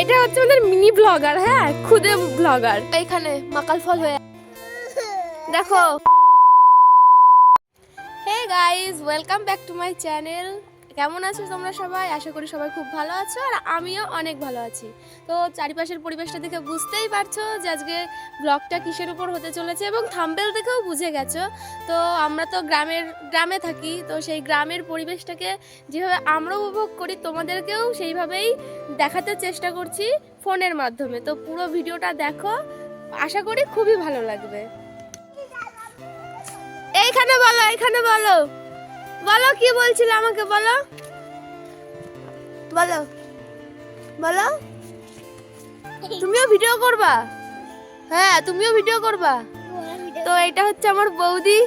এটা হচ্ছে আমাদের মিনি ব্লগার হ্যাঁ? খুদে ব্লগার। এখানে মাকাল ফল হয়ে দেখো। Hey guys welcome back to my channel কেমন আছো তোমরা সবাই? আশা করি সবাই খুব ভালো আছো আর আমিও অনেক ভালো আছি। তো চারিপাশের পরিবেশটা দেখে বুঝতেই পারছ যে আজকে ব্লগটা কিসের উপর হতে চলেছে এবং থাম্বেল দেখেও বুঝে গেছো। তো আমরা তো গ্রামের, গ্রামে থাকি, তো সেই গ্রামের পরিবেশটাকে যেভাবে আমরা উপভোগ করি, তোমাদেরকেও সেইভাবেই দেখাতে চেষ্টা করছি ফোনের মাধ্যমে। তো পুরো ভিডিওটা দেখো, আশা করি খুবই ভালো লাগবে। এইখানে বলো এইখানে বলো। বলো কি বলছিল আমাকে বলো। বলো। বলো। তুমিও ভিডিও করবা? হ্যাঁ তুমিও ভিডিও করবা? তো এটা হচ্ছে আমার বৌদি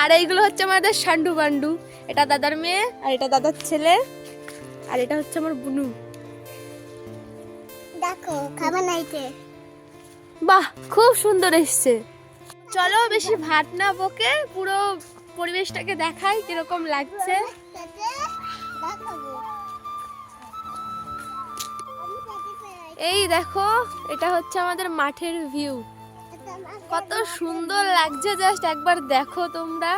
আর এইগুলো হচ্ছে আমাদের সান্ডু বান্ডু। এটা দাদার মেয়ে আর এটা দাদার ছেলে আর এটা হচ্ছে আমার বুনু। দেখো খাবার নাইতে বাহ খুব সুন্দর এসছে। চলো বেশি ভাত না বকে পুরো পরিবেশটাকে দেখাই কীরকম লাগছে। এই দেখো, এটা হচ্ছে আমাদের মাঠের ভিউ। কত সুন্দর লাগছে, জাস্ট একবার দেখো তোমরা।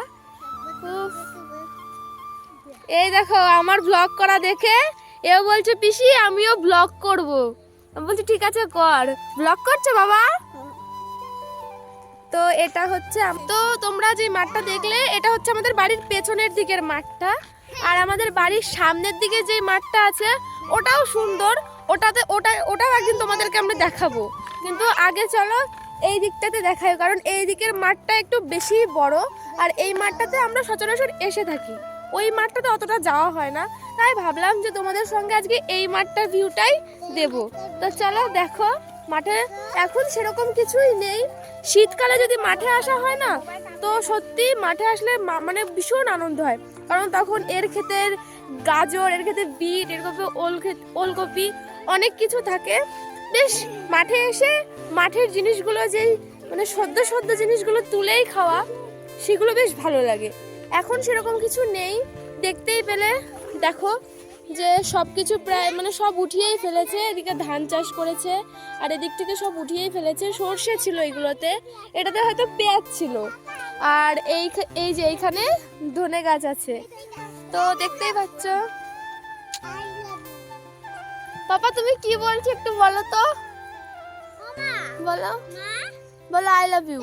এই দেখো, আমার ব্লগ করা দেখে এও বলছে, পিসি, আমিও ব্লগ করব। আমি বলছি, ঠিক আছে, কর। ব্লগ করছ, বাবা? তো এটা হচ্ছে তো তোমরা যে মাঠটা দেখলে, এটা হচ্ছে আমাদের বাড়ির পেছনের দিকের মাঠটা। আর আমাদের বাড়ির সামনের দিকে যে মাঠটা আছে, ওটাও সুন্দর। ওটাতে ওটা ওটাও একদিন তোমাদেরকে আমরা দেখাবো। কিন্তু আগে চলো এই দিকটাতে দেখাই, কারণ এই দিকের মাঠটা একটু বেশি বড়। আর এই মাঠটাতে আমরা সচরাচর এসে থাকি। ওই মাঠটাতে অতটা যাওয়া হয় না। তাই ভাবলাম যে তোমাদের সঙ্গে আজকে এই মাঠটার ভিউটাই দেব। তো চলো দেখো। মাঠে এখন সেরকম কিছুই নেই। শীতকালে যদি মাঠে আসা হয় না, তো সত্যি মাঠে আসলে মানে ভীষণ আনন্দ হয়। কারণ তখন এর ক্ষেতের গাজর, এর ক্ষেতে বিট, এর ক্ষেতে ওল ওলকপি অনেক কিছু থাকে। বেশ, মাঠে এসে মাঠের জিনিসগুলো যেই মানে সদ্য সদ্য জিনিসগুলো তুলেই খাওয়া, সেগুলো বেশ ভালো লাগে। এখন সেরকম কিছু নেই। দেখতেই পেলে, দেখো। যে সব কিছু প্রায় মানে সব উঠিয়েই ফেলেছে, এদিকে ধান চাষ করেছে, আর এদিক থেকে সব উঠিয়েই ফেলেছে, সর্ষে ছিল এগুলোতে, এটাতে হয়তো পেঁয়াজ ছিল। আর এই এই যে এইখানে ধনে গাছ আছে। তো দেখতেই পাচ্ছ। পাপা, তুমি কি বলছো একটু বলো তো? বলো। বলো আই লাভ ইউ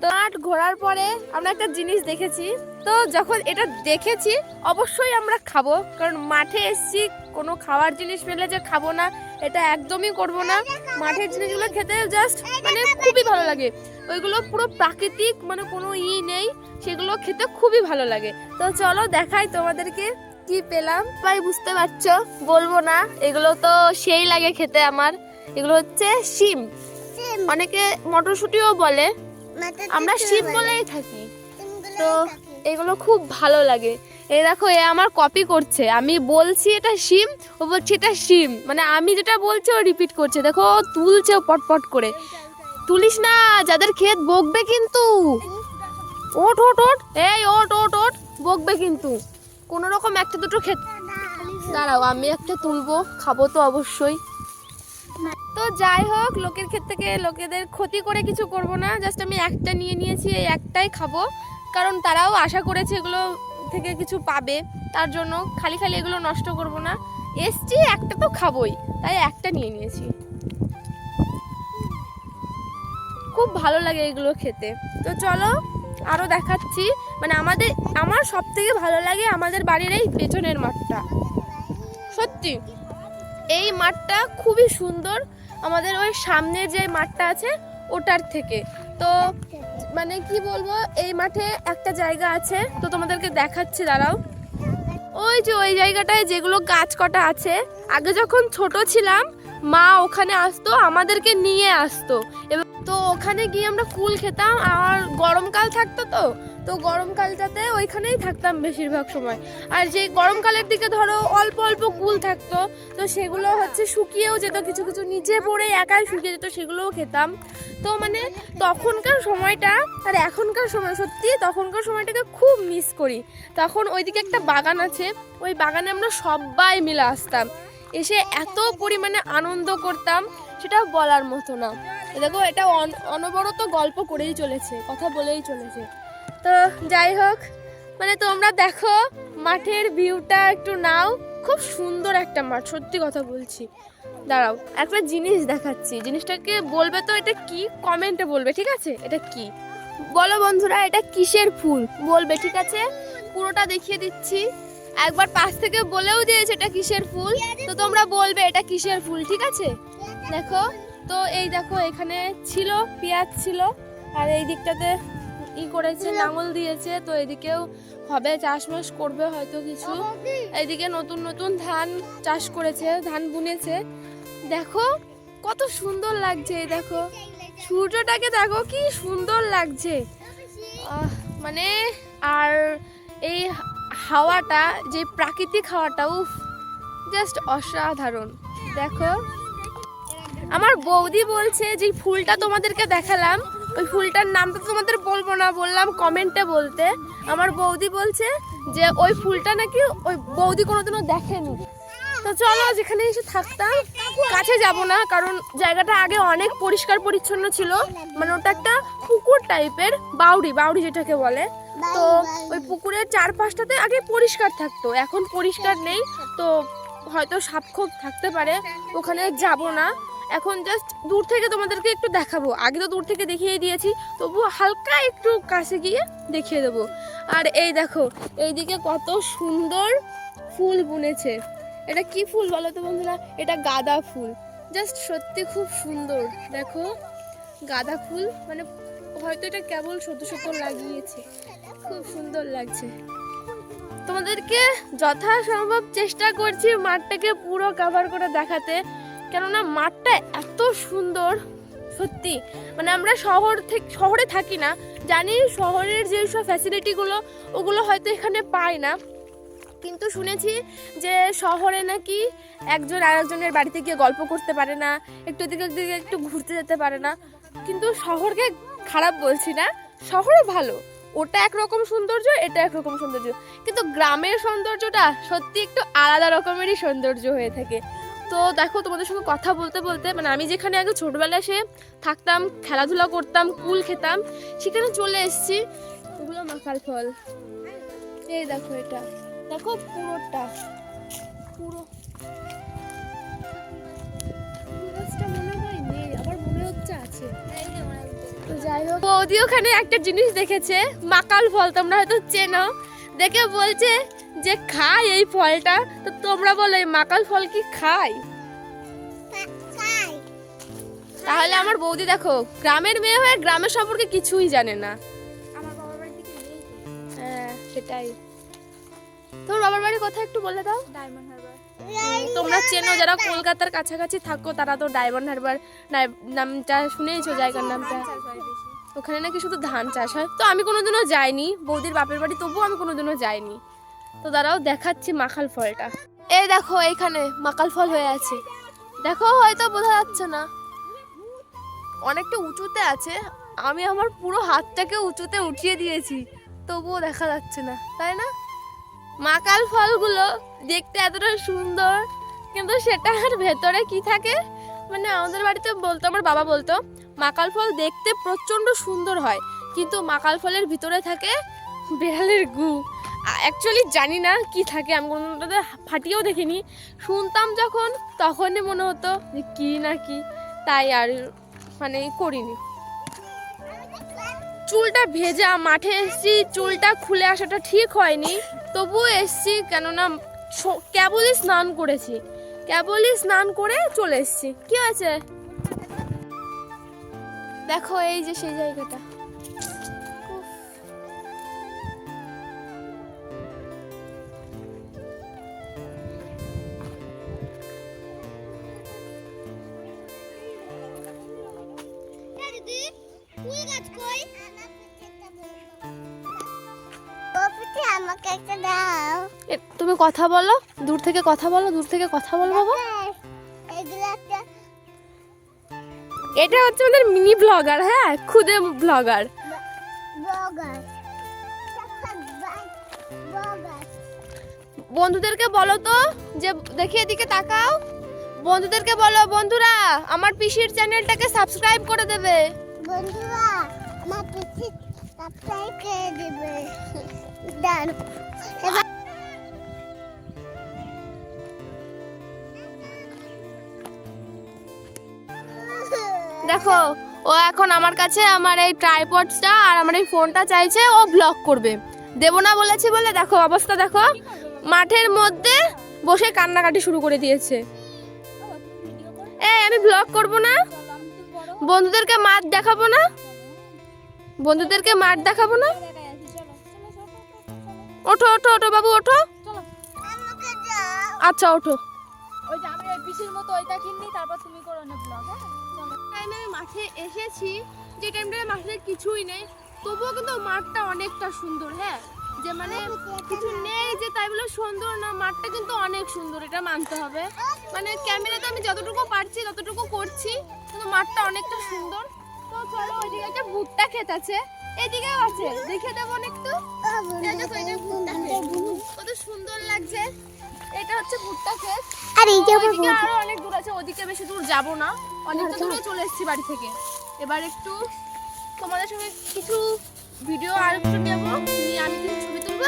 তো মাঠ ঘোরার পরে আমরা একটা জিনিস দেখেছি। তো যখন এটা দেখেছি অবশ্যই আমরা খাব। কারণ মাঠে এসছি কোনো খাওয়ার জিনিস পেলে যে খাব না এটা একদমই করব না। মাঠের জিনিসগুলো খেতে জাস্ট মানে খুবই ভালো লাগে। ওইগুলো পুরো প্রাকৃতিক মানে কোনো ই নেই সেগুলো খেতে খুবই ভালো লাগে। তো চলো দেখাই তোমাদেরকে কি পেলাম। ভাই বুঝতে পারছ? বলব না এগুলো তো সেই লাগে খেতে আমার। এগুলো হচ্ছে শিম। অনেকে মটরশুঁটিও বলে। আমরা শিম বলেই থাকি। তো এগুলো খুব ভালো লাগে। এই দেখো, এ আমার কপি করছে। আমি বলছি এটা সিম ও বলছে এটা সিম মানে আমি যেটা বলছি, ও রিপিট করছে। দেখো, ও তুলছে ও পটপট করে। তুলিস না, যাদের ক্ষেত বকবে কিন্তু। ওট ওট ওট এই ওট ওট ওট বকবে কিন্তু। কোনো রকম একটা দুটো ক্ষেত। দাঁড়াও, আমি একটা তুলবো। খাব তো অবশ্যই। তো যাই হোক, লোকের ক্ষেত থেকে লোকেদের ক্ষতি করে কিছু করব না। জাস্ট আমি একটা নিয়ে নিয়েছি, এই একটাই খাব। কারণ তারাও আশা করেছে এগুলো থেকে কিছু পাবে। তার জন্য খালি খালি এগুলো নষ্ট করব না। এসছি, একটা তো খাবই। তাই একটা নিয়ে নিয়েছি। খুব ভালো লাগে এগুলো খেতে। তো চলো আরও দেখাচ্ছি। মানে আমাদের, আমার সব থেকে ভালো লাগে আমাদের বাড়ির এই পেছনের মাঠটা। সত্যি, এই মাঠটা খুবই সুন্দর। আমাদের ওই সামনের যে মাঠটা আছে, ওটার থেকে। তো মানে কি বলব, এই মাঠে একটা জায়গা আছে, তো তোমাদেরকে দেখাচ্ছি, দাঁড়াও। ওই যে ওই জায়গাটায় যেগুলো গাছ কটা আছে, আগে যখন ছোট ছিলাম, মা ওখানে আসতো, আমাদেরকে নিয়ে আসতো। তো ওখানে গিয়ে আমরা কুল খেতাম, আর গরমকাল থাকতো তো তো গরমকালটাতে ওইখানেই থাকতাম বেশিরভাগ সময়। আর যে গরমকালের দিকে ধরো অল্প অল্প কুল থাকতো, তো সেগুলো হচ্ছে শুকিয়েও যেত, কিছু কিছু নিচে পড়ে একাই শুকিয়ে যেত, সেগুলোও খেতাম। তো মানে তখনকার সময়টা আর এখনকার সময়, সত্যি তখনকার সময়টাকে খুব মিস করি। তখন ওইদিকে একটা বাগান আছে, ওই বাগানে আমরা সবাই মিলে আসতাম। এসে এত পরিমাণে আনন্দ করতাম, সেটা বলার মতো না। দেখো, এটা অন- অনবরত গল্প করেই চলেছে, কথা বলেই চলেছে। তো যাই হোক মানে তোমরা দেখো, মাঠের ভিউটা একটু নাও। খুব সুন্দর একটা মাঠ, সত্যি কথা বলছি। দাঁড়াও, একটা জিনিস দেখাচ্ছি। জিনিসটাকে বলবে তো এটা কি? কমেন্টে বলবে, ঠিক আছে? এটা কি? বলো বন্ধুরা, এটা কিসের ফুল? বলবে, ঠিক আছে? পুরোটা দেখিয়ে দিচ্ছি। একবার পাশ থেকে বলেও দিয়েছে এটা কিসের ফুল। তো তোমরা বলবে, এটা কিসের ফুল, ঠিক আছে? দেখো, তো এই দেখো, এখানে ছিল, পেঁয়াজ ছিল। আর এই দিকটাতে ই করেছে? লাঙল দিয়েছে। তো এদিকেও হবে চাষবাস করবে হয়তো কিছু। এদিকে নতুন নতুন ধান চাষ করেছে ধান বুনেছে। দেখো কত সুন্দর লাগছে দেখো। সূর্যটাকে দেখো কি সুন্দর লাগছে। মানে আর এই হাওয়াটা যে প্রাকৃতিক হাওয়াটা উফ জাস্ট অসাধারণ। দেখো আমার বৌদি বলছে যে ফুলটা তোমাদেরকে দেখালাম। ওই ফুলটার নামটা তোমাদের বলব না, বললাম কমেন্টে বলতে। আমার বৌদি বলছে যে ওই ফুলটা নাকি ওই বৌদি কোনোদিনও দেখেনি। তো চলো যেখানে এসে থাকতাম। কাছে যাব না, কারণ জায়গাটা আগে অনেক পরিষ্কার পরিচ্ছন্ন ছিল। মানে ওটা একটা পুকুর টাইপের বাউরি বাউরি যেটাকে বলে। তো ওই পুকুরের চারপাশটাতে আগে পরিষ্কার থাকতো, এখন পরিষ্কার নেই। তো হয়তো সাপখোপ থাকতে পারে, ওখানে যাব না। এখন জাস্ট দূর থেকে তোমাদেরকে একটু দেখাবো। আগে তো দূর থেকে দেখিয়ে দিয়েছি তবু হালকা একটু কাছে গিয়ে দেখিয়ে দেবো। আর এই দেখো, এইদিকে কত সুন্দর ফুল বুনেছে। এটা কি ফুল বলো তো বন্ধুরা? এটা গাঁদা ফুল। জাস্ট সত্যি খুব সুন্দর, দেখো। গাঁদা ফুল মানে হয়তো এটা কেবল সদ্য সদ্য লাগিয়েছে। খুব সুন্দর লাগছে। তোমাদেরকে যথাসম্ভব চেষ্টা করছি মাঠটাকে পুরো কাভার করে দেখাতে। কেননা মাঠটা এত সুন্দর, সত্যি। মানে আমরা শহর থেকে, শহরে থাকি না, জানি শহরের যে সব ফ্যাসিলিটিগুলো ওগুলো হয়তো এখানে পাই না। কিন্তু শুনেছি যে শহরে নাকি একজন আরেকজনের বাড়িতে গিয়ে গল্প করতে পারে না, একটু দিকে দিকে একটু ঘুরতে যেতে পারে না। কিন্তু শহরকে খারাপ বলছি না, শহরও ভালো। ওটা একরকম সৌন্দর্য, এটা একরকম সৌন্দর্য। কিন্তু গ্রামের সৌন্দর্যটা সত্যি একটু আলাদা রকমেরই সৌন্দর্য হয়ে থাকে। তো দেখো, তোমাদের সঙ্গে কথা বলতে বলতে মানে আমি যেখানে আগে ছোটবেলায় এসে থাকতাম, খেলাধুলা করতাম কুল খেতাম, সেখানে চলে এসেছি। ওগুলো মাকাল ফল। এই দেখো এটা। দেখো পুরোটা। পুরো। যাই হোক, বৌদি ওখানে একটা জিনিস দেখেছে, মাকাল ফল, তোমরা হয়তো চেনো। দেখে বলছে যে খায় এই ফলটা তো তোমরা বলো এই মাকাল ফল কি খাই তাহলে আমার বৌদি দেখো গ্রামের মেয়ে হয়ে গ্রামের সম্পর্কে কিছুই জানে না। হ্যাঁ সেটাই। তোর বাবার বাড়ি কথা একটু বলে দাও। ডায়মন্ড হারবার তোমরা চেনো যারা কলকাতার কাছাকাছি থাকো তারা তো ডায়মন্ড হারবার নামটা শুনেইছো জায়গার নামটা? ওখানে নাকি শুধু ধান চাষ হয়? তো আমি কোনোদিনও যাইনি বৌদির বাপের বাড়ি তবুও আমি কোনোদিনও যাইনি। তো দাঁড়াও, দেখাচ্ছি মাখাল ফলটা। এই দেখো, এইখানে মাকাল ফল হয়ে আছে। দেখো, হয়তো বোঝা যাচ্ছে না। অনেকটা উঁচুতে আছে। আমি আমার পুরো হাতটাকে উঁচুতে উঠিয়ে দিয়েছি। তবুও দেখা যাচ্ছে না, তাই না? মাকাল ফলগুলো দেখতে এতটা সুন্দর, কিন্তু সেটার ভেতরে কি থাকে? মানে আমাদের বাড়িতে বলতো, আমার বাবা বলতো মাকাল ফল দেখতে প্রচণ্ড সুন্দর হয়, কিন্তু মাকাল ফলের ভিতরে থাকে বেড়ালের গু। অ্যাকচুয়ালি জানি না কি থাকে, আমি কোনোটাতে ফাটিয়েও দেখিনি। শুনতাম যখন, তখনই মনে হতো যে কী না কি, তাই আর মানে করিনি। চুলটা ভেজা, মাঠে এসছি, চুলটা খুলে আসাটা ঠিক হয়নি। তবুও এসছি, কেননা কেবলই স্নান করেছি। কেবলই স্নান করে চলে এসছি। কি আছে দেখো এই যে সেই জায়গাটা। আমাকে একটা দাও। তুমি কথা বলো। দূর থেকে কথা বলো দূর থেকে কথা বলো বাবা। এটা হচ্ছে আমাদের মিনি ব্লগার হ্যাঁ? খুদে ব্লগার। বন্ধুদেরকে বলো তো যে দেখি এদিকে তাকাও। বন্ধুদেরকে বলো বন্ধুরা আমার পিসির চ্যানেলটাকে সাবস্ক্রাইব করে দেবে। বন্ধুরা আমার পিঠে সাবস্ক্রাইব করে দেবে। দেখো, ও এখন আমার কাছে আমার এই ট্রাইপডসটা আর আমার এই ফোনটা চাইছে, ও ব্লগ করবে। দেবো না বলেছি বলে, দেখো, অবস্থা দেখো। মাঠের মধ্যে বসে কান্নাকাটি শুরু করে দিয়েছে। এই, আমি ব্লগ করব না? বন্ধুদেরকে মাঠ দেখাবো না? বন্ধুদেরকে মাঠ দেখাবো না? ওঠো ওঠো ওঠো বাবু ওঠো। আচ্ছা ওঠো। ওই যে আমি ওই পিসির মতো ওইটা কিনি তারপর তুমি করো না ব্লগ হ্যাঁ। আমি মাঠে এসেছি যে টাইমটায় মাঠে কিছুই নেই তবুও কিন্তু মাঠটা অনেকটা সুন্দর হ্যাঁ? যে মানে কিছু নেই যে তাই বলে সুন্দর না মাঠটা কিন্তু অনেক সুন্দর এটা মানতে হবে। মানে ক্যামেরাতে আমি যতটুকু পারছি ততটুকু করছি কিন্তু মাঠটা অনেকটা সুন্দর। তো চলো ওইদিকে একটা ভুট্টা ক্ষেত আছে। এদিকেও আছে। দেখে দেবো একটু। কত সুন্দর লাগছে। এটা হচ্ছে ভুট্টা ক্ষেত। আর এই যে ওইদিকে আরও অনেক দূর আছে। ওদিকে বেশি দূর যাব না। অনেকটা দূরে চলে এসেছি বাড়ি থেকে। এবার একটু তোমাদের সঙ্গে কিছু ভিডিও আর একটু নেব নিয়ে আমি কিছু ছবি তুলবো।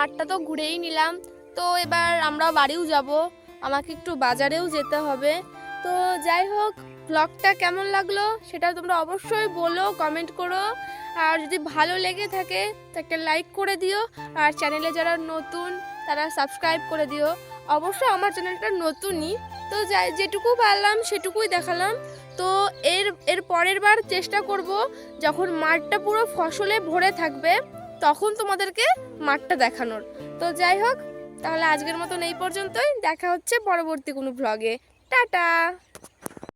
মাঠটা তো ঘুরেই নিলাম। তো এবার আমরা বাড়িও যাব। আমাকে একটু বাজারেও যেতে হবে। তো যাই হোক ব্লগটা কেমন লাগল সেটা তোমরা অবশ্যই বলো কমেন্ট করো। আর যদি ভালো লেগে থাকে, তো একটা লাইক করে দিও। আর চ্যানেলে যারা নতুন, তারা সাবস্ক্রাইব করে দিও। অবশ্যই আমার চ্যানেলটা নতুনই। তো যাই, যেটুকু পারলাম, সেটুকুই দেখালাম। তো এর এর পরের বার চেষ্টা করব, যখন মাঠটা পুরো ফসলে ভরে থাকবে তখন তোমাদেরকে মাঠটা দেখানোর। তো যাই হোক, তাহলে আজকের মতন এই পর্যন্তই। দেখা হচ্ছে পরবর্তী কোনো ভ্লগে টাটা!